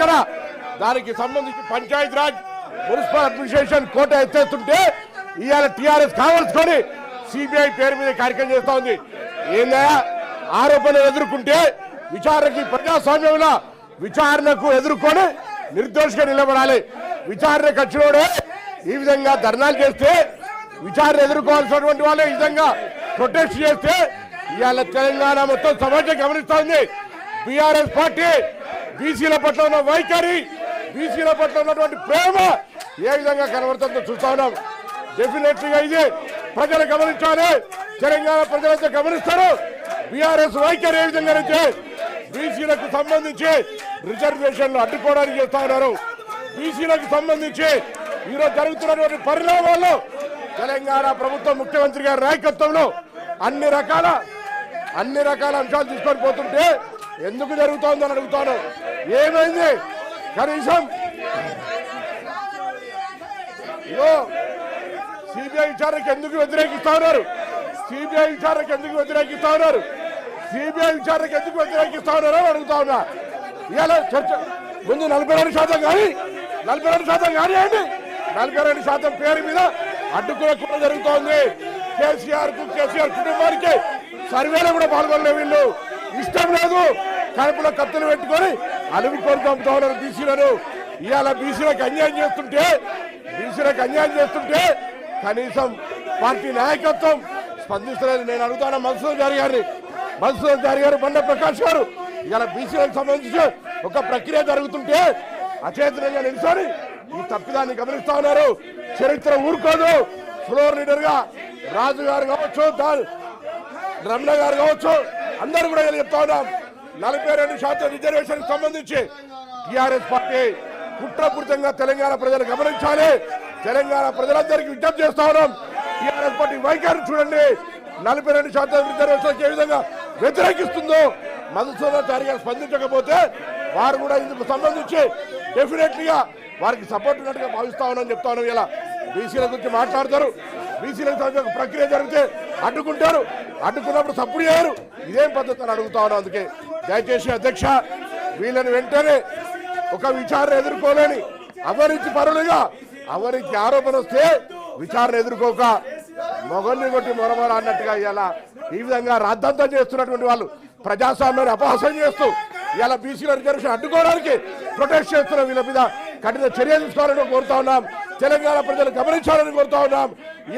అక్కడ దానికి సంబంధించి పంచాయతీ రాజ్ మున్సిపల్ అడ్మినిస్ట్రేషన్ కోట ఎత్తేస్తుంటే ఇవాళ టీఆర్ఎస్ కావాల్సుకొని సిబిఐ పేరు మీద కార్యక్రమం చేస్తా ఉంది. ఏందా? ఆరోపణలు ఎదుర్కొంటే విచారణకి ప్రజాస్వామ్యంలో విచారణకు ఎదుర్కొని నిర్దోషిగా నిలబడాలి. విచారణ వచ్చినోడే ఈ విధంగా ధర్నాలు చేస్తే విచారణ ఎదుర్కోవాల్సినటువంటి వాళ్ళు ఈ విధంగా ప్రొటెస్ట్ చేస్తే ఇవాళ తెలంగాణ మొత్తం సమాజం గమనిస్తోంది బీఆర్ఎస్ పార్టీ బీసీల పట్ల ఉన్న వైఖరి బీసీల పట్ల ఉన్నటువంటి ప్రేమ ఏ విధంగా కనబడుతుందో చూస్తా ఉన్నాం. డెఫినెట్లీగా ఇది. ప్రజలు గమనించాలి. తెలంగాణ ప్రజలంతా గమనిస్తారు. బీఆర్ఎస్ వైఖరి ఏ విధంగా అయితే బీసీలకు సంబంధించి రిజర్వేషన్లు అడ్డుకోవడానికి చేస్తా ఉన్నారు. బీసీలకు సంబంధించి ఈరోజు జరుగుతున్నటువంటి పరిణామాల్లో తెలంగాణ ప్రభుత్వం ముఖ్యమంత్రి గారి నాయకత్వంలో అన్ని రకాల అన్ని రకాల అంశాలు తీసుకొని పోతుంటే ఎందుకు జరుగుతోందని అడుగుతాను. ఏమైంది? కనీసం సిబిఐ విచారణకు ఎందుకు వ్యతిరేకిస్తా ఉన్నారు? సిబిఐ విచారణకు ఎందుకు వ్యతిరేకిస్తా ఉన్నారు? సిబిఐ విచారణకు ఎందుకు వ్యతిరేకిస్తా ఉన్నారు అని అడుగుతా ఉన్నా. ఇవాళ చర్చ ముందు నలభై రెండు శాతం కానీ నలభై రెండు శాతం కానీ అండి నలభై రెండు శాతం పేరు మీద అడ్డుకునే కూడా జరుగుతోంది. కేసీఆర్కు కేసీఆర్ కుటుంబానికి సర్వేలో కూడా పాల్గొనలే వీళ్ళు. ఇష్టం లేదు. కడుపులో కత్తులు పెట్టుకొని అలుగు కొడుకు అమ్ముతా బీసీలను. ఇవాళ బీసీలకు అన్యాయం చేస్తుంటే బీసీలకు అన్యాయం చేస్తుంటే కనీసం పార్టీ నాయకత్వం స్పందిస్తలేదు. నేను అడుగుతాను మధుసూదన్ జారి గారిని? మధుసూదన్ జారి గారు బండ ప్రకాష్ గారు ఇవాళ బీసీలకు సంబంధించి ఒక ప్రక్రియ జరుగుతుంటే అచేతనంగా నిలిచారు ఈ తప్పిదాన్ని గమనిస్తా ఉన్నారు. చరిత్ర ఊరుకోదు. ఫ్లోర్ లీడర్గా రాజు గారు కావచ్చు రమణ గారు కావచ్చు అందరూ కూడా చెప్తా ఉన్నాం. నలభై రెండు శాతం రిజర్వేషన్ సంబంధించి టిఆర్ఎస్ పార్టీ కుట్రపూరితంగా తెలంగాణ ప్రజలు గమనించాలి. తెలంగాణ ప్రజలందరికీ విజ్ఞప్తి చేస్తా ఉన్నాం. టిఆర్ఎస్ పార్టీ వైఖరి చూడండి. నలభై రెండు శాతం రిజర్వేషన్ ఏ విధంగా వ్యతిరేకిస్తుందో మధుసూదనాచారి గారు స్పందించకపోతే వారు కూడా ఇందుకు సంబంధించి డెఫినెట్లీగా వారికి సపోర్ట్ ఉన్నట్టుగా భావిస్తా ఉన్నాను చెప్తా ఉన్నాం. ఇలా బీసీల గురించి మాట్లాడతారు. బీసీలకు ప్రక్రియ జరిగితే అడ్డుకుంటారు. అడ్డుకున్నప్పుడు తప్పుడు చేయరు. ఇదేం పద్ధతిని అడుగుతా ఉన్నాం అందుకే. దయచేసి అధ్యక్ష వీళ్ళని వెంటనే ఒక విచారణ ఎదుర్కోలేని అవరించి పరులుగా అవరించి ఆరోపణ వస్తే విచారణ ఎదుర్కోక మొగల్ని కొట్టి మొరమొర అన్నట్టుగా ఇలా ఈ విధంగా రాద్దంతం చేస్తున్నటువంటి వాళ్ళు ప్రజాస్వామ్యాన్ని అపహాసం చేస్తూ ఇలా బీసీల రిజర్వేషన్ అడ్డుకోవడానికి ప్రొటెస్ట్ చేస్తున్న వీళ్ళ మీద కఠిన చర్య తీసుకోవాలని కోరుతా ఉన్నాం. తెలంగాణ ప్రజలు గమనించాలని కోరుతా ఉన్నాం.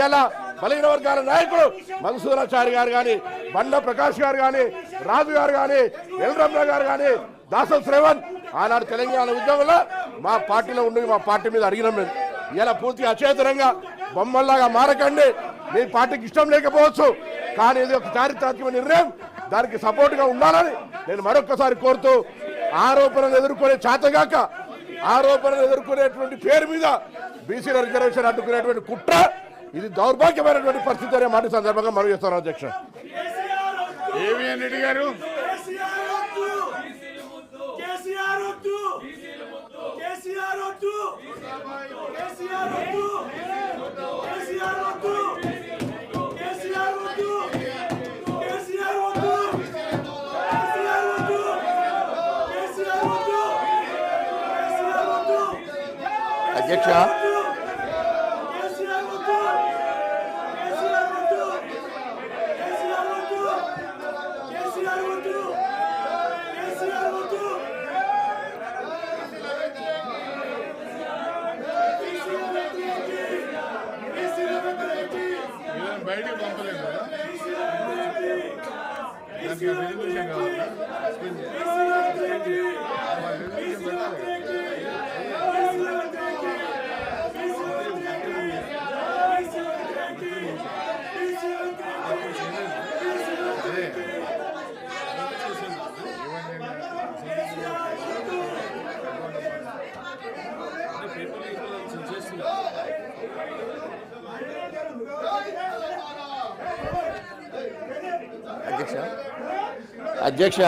ఇలా బలహీన వర్గాల నాయకుడు మధుసూదనాచారి గారు కానీ బండ ప్రకాష్ గారు కానీ రాజు గారు కానీ ఎల్ గారు కానీ దాసం శ్రేవన్ ఆనాడు తెలంగాణ ఉద్యమంలో మా పార్టీలో ఉండి మా పార్టీ మీద అడిగినాం మేము. ఇలా పూర్తిగా అచేతనంగా బొమ్మల్లాగా మారకండి. మీ పార్టీకి ఇష్టం లేకపోవచ్చు. కానీ ఇది ఒక చారిత్రాత్మక నిర్ణయం. దానికి సపోర్ట్గా ఉండాలని నేను మరొక్కసారి కోరుతూ ఆరోపణలు ఎదుర్కొనే చేతగాక ఆరోపణలు ఎదుర్కొనేటువంటి పేరు మీద బీసీల రిజర్వేషన్ అడ్డుకునేటువంటి కుట్ర ఇది దౌర్భాగ్యమైనటువంటి పరిస్థితి అనే మాట సందర్భంగా మనం చేస్తాను అధ్యక్ష రెడ్డి గారు? కేసీఆర్ వద్దు! కేసీఆర్ వద్దు! కేసీఆర్ వద్దు! అధ్యక్ష. బయటికి పంపలేదు కదా? దానికి రెజల్యూషన్ అధ్యక్ష? అధ్యక్ష